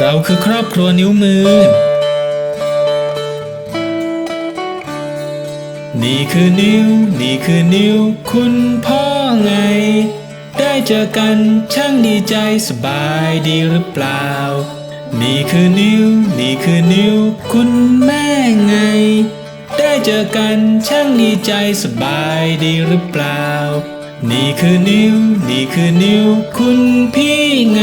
เราคือครอบครัวนิ้วมือ นี่คือนิ้ว นี่คือนิ้ว คุณพ่อไง ได้เจอกันช่างดีใจสบายดีหรือเปล่า นี่คือนิ้ว นี่คือนิ้ว คุณแม่ไง ได้เจอกันช่างดีใจสบายดีหรือเปล่า นี่คือนิ้ว นี่คือนิ้ว คุณพี่ไง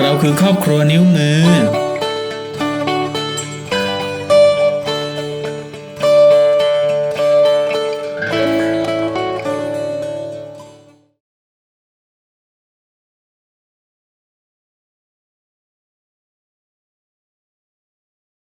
เราคือครอบครัวนิ้วมือ